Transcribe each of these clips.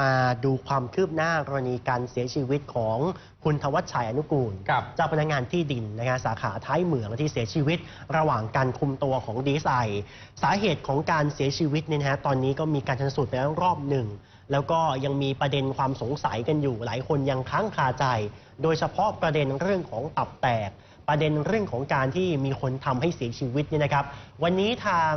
มาดูความคืบหน้ากรณีการเสียชีวิตของคุณทวัชชัยอนุกูลครับเจ้าพนักงานที่ดินนะฮะสาขาท้ายเหมืองที่เสียชีวิต ระหว่างการคุมตัวของดีไซสาเหตุของการเสียชีวิตเนี่ยนะฮะตอนนี้ก็มีการชันสูตรไปแล้วรอบหนึ่ง แล้วก็ยังมีประเด็นความสงสัยกันอยู่ หลายคนยังค้างคาใจ โดยเฉพาะประเด็นเรื่องของตับแตก ประเด็นเรื่องของการที่มีคนทำให้เสียชีวิตเนี่ยนะครับ วันนี้ทาง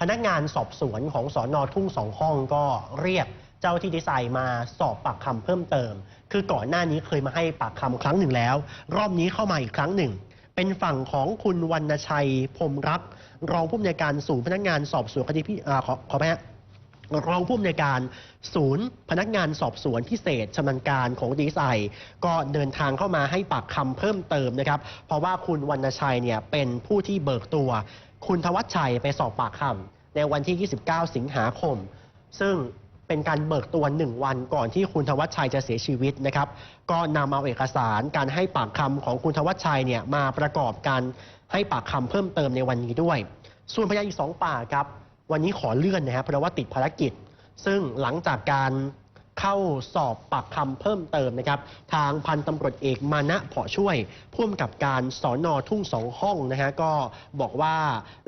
พนักงานสอบสวนของสอนอทุ่งสองห้องก็เรียก เจ้าที่ดีไซน์มาสอบปากคำเพิ่มเติม คือก่อนหน้านี้เคยมาให้ปากคำครั้งหนึ่งแล้ว รอบนี้เข้ามาอีกครั้งหนึ่ง เป็นฝั่งของคุณวรรณชัยพรมรัก รองผู้อำนวยการศูนย์พนักงานสอบสวนคดีพิอ่าขอขอไปฮะรองผู้อำนวยการศูนย์ พนักงานสอบสวนพิเศษชำนาญการของดีไซน์ก็เดินทางเข้ามาให้ปากคำเพิ่มเติมนะครับ เพราะว่าคุณวรรณชัยเนี่ยเป็นผู้ที่เบิกตัว คุณทวัชชัยไปสอบปากคำในวันที่ 29 สิงหาคม ซึ่ง เป็นการเบิกตัวหนึ่งวันก่อนที่คุณทวัชชัยจะเสียชีวิตนะครับ ก็นำเอาเอกสารการให้ปากคำของคุณทวัชชัยเนี่ยมาประกอบการให้ปากคำเพิ่มเติมในวันนี้ด้วย ส่วนพยานอีกสองปากครับวันนี้ขอเลื่อนนะครับเพราะว่าติดภารกิจ ซึ่งหลังจากการเข้าสอบปากคำเพิ่มเติมนะครับ ทางพันตำรวจเอกมานะเพาะช่วยพ่วมกับการสอนอทุ่งสองห้องนะฮะก็บอกว่า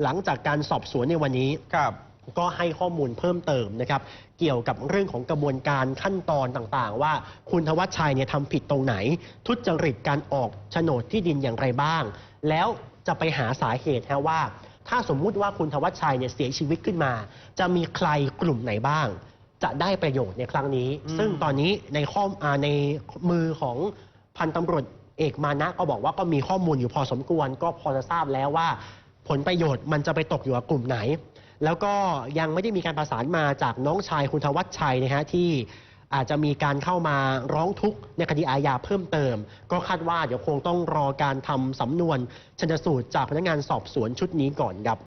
หลังจากการสอบสวนในวันนี้ครับ ก็ให้ข้อมูลเพิ่มเติมนะครับเกี่ยวกับเรื่องของกระบวนการขั้นตอนต่างๆ ว่าคุณทวัชชัยเนี่ยทำผิดตรงไหน ทุจริตการออกโฉนดที่ดินอย่างไรบ้าง แล้วจะไปหาสาเหตุฮะว่า ถ้าสมมุติว่าคุณทวัชชัยเนี่ยเสียชีวิตขึ้นมา จะมีใครกลุ่มไหนบ้าง จะได้ประโยชน์ในครั้งนี้อืมซึ่งตอนนี้ในข้ออาในมือของพันตำรวจเอกมานะก็บอกว่าก็มีข้อมูลอยู่พอสมควร ก็พอจะทราบแล้วว่า ผลประโยชน์มันจะไปตกอยู่กับกลุ่มไหน แล้วก็ยังไม่ได้มีการประสานมาจากน้องชายคุณทวัชชัยนะฮะที่อาจจะมีการเข้ามาร้องทุกข์ในคดีอาญาเพิ่มเติม ก็คาดว่าเดี๋ยวคงต้องรอการทำสำนวนชันสูตรจากพนักงานสอบสวนชุดนี้ก่อนครับ